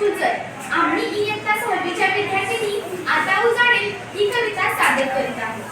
कुचर आम्ही इयत्ता सहावीच्या विद्यार्थिनी आता उजाडे ही कविता सादर करीत आहोत.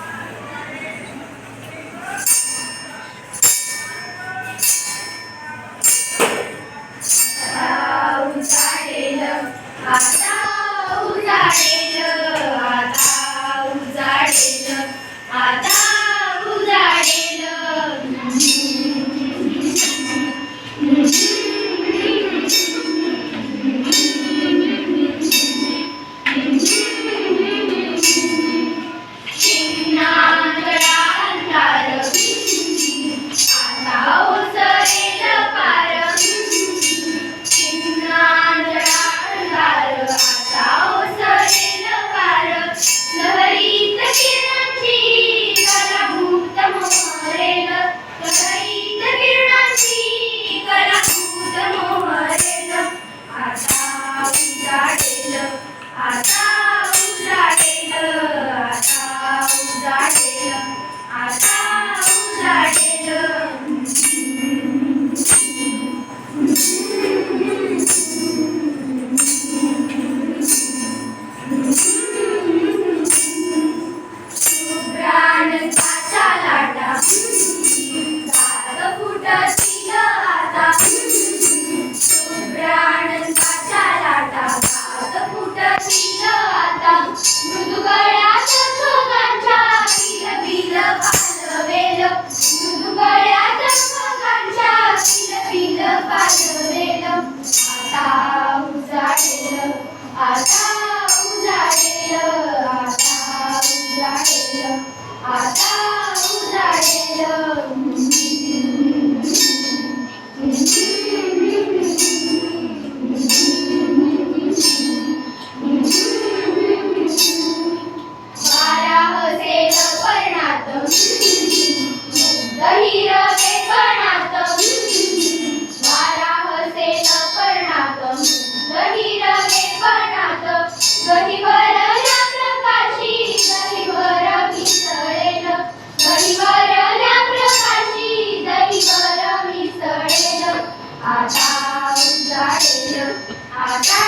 I challenge I am.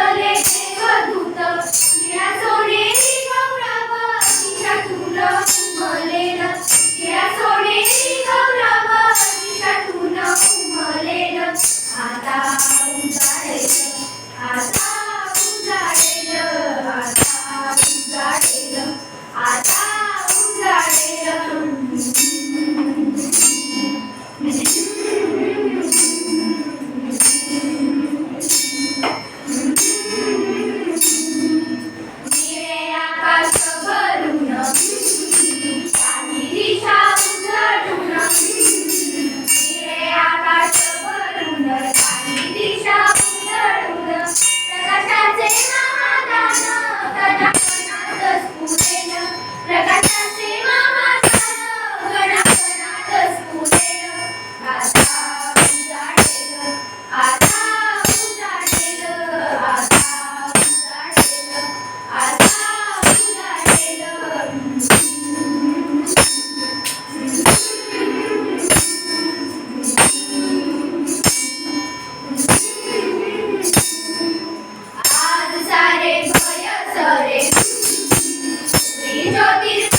Yeah. Soy yo, soy